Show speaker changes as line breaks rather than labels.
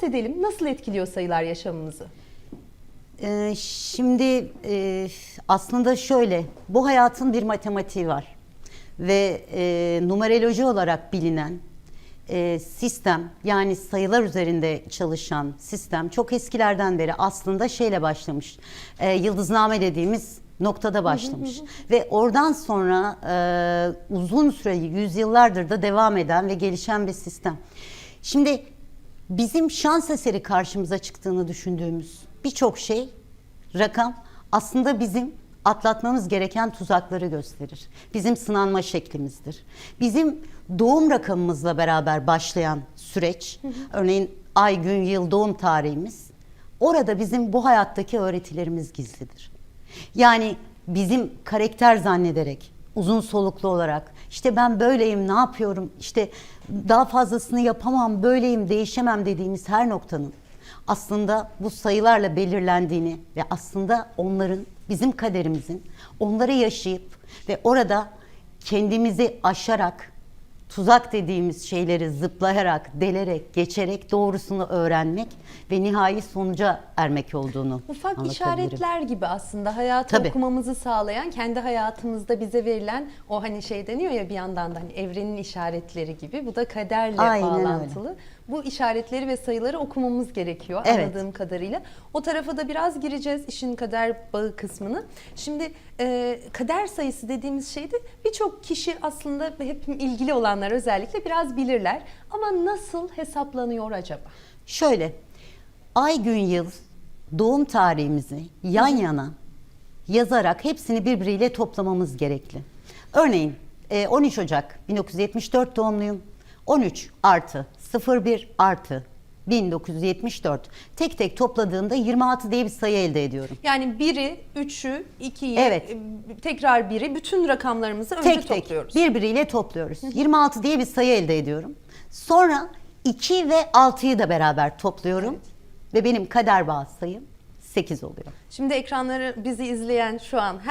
bahsedelim. Nasıl etkiliyor sayılar yaşamımızı?
Ee, şimdi e, aslında şöyle, bu hayatın bir matematiği var ve e, numeroloji olarak bilinen e, sistem yani sayılar üzerinde çalışan sistem çok eskilerden beri aslında şeyle başlamış. E, yıldızname dediğimiz noktada başlamış ve oradan sonra e, uzun süre yüzyıllardır da devam eden ve gelişen bir sistem. Şimdi bizim şans eseri karşımıza çıktığını düşündüğümüz birçok şey rakam aslında bizim atlatmamız gereken tuzakları gösterir. Bizim sınanma şeklimizdir. Bizim doğum rakamımızla beraber başlayan süreç, örneğin ay, gün, yıl, doğum tarihimiz, orada bizim bu hayattaki öğretilerimiz gizlidir. Yani bizim karakter zannederek, uzun soluklu olarak, işte ben böyleyim, ne yapıyorum, işte daha fazlasını yapamam, böyleyim, değişemem dediğimiz her noktanın aslında bu sayılarla belirlendiğini ve aslında onların bizim kaderimizin onları yaşayıp ve orada kendimizi aşarak tuzak dediğimiz şeyleri zıplayarak, delerek, geçerek doğrusunu öğrenmek ve nihai sonuca ermek olduğunu
Ufak işaretler gibi aslında hayatı
Tabii.
okumamızı sağlayan, kendi hayatımızda bize verilen o hani şey deniyor ya bir yandan da hani evrenin işaretleri gibi. Bu da kaderle
Aynen öyle.
Bu işaretleri ve sayıları okumamız gerekiyor
Evet.
anladığım kadarıyla. O tarafa da biraz gireceğiz işin kader bağı kısmını. Şimdi e, kader sayısı dediğimiz şeyde birçok kişi aslında hep ilgili olanlar özellikle biraz bilirler. Ama nasıl hesaplanıyor acaba?
Şöyle, ay, gün, yıl, doğum tarihimizi yan yana yazarak hepsini birbiriyle toplamamız gerekli. Örneğin e, 13 Ocak 1974 doğumluyum. 13 artı 01 artı 1974 tek tek topladığımda 26 diye bir sayı elde ediyorum.
Yani biri, üçü, ikiyi,
Evet.
e, tekrar biri bütün rakamlarımızı önce
tek tek
topluyoruz.
birbiriyle topluyoruz. 26 diye bir sayı elde ediyorum. Sonra 2 ve 6'yı da beraber topluyorum. Ve benim kader bağ sayım 8 oluyor.
Şimdi ekranları bizi izleyen şu an her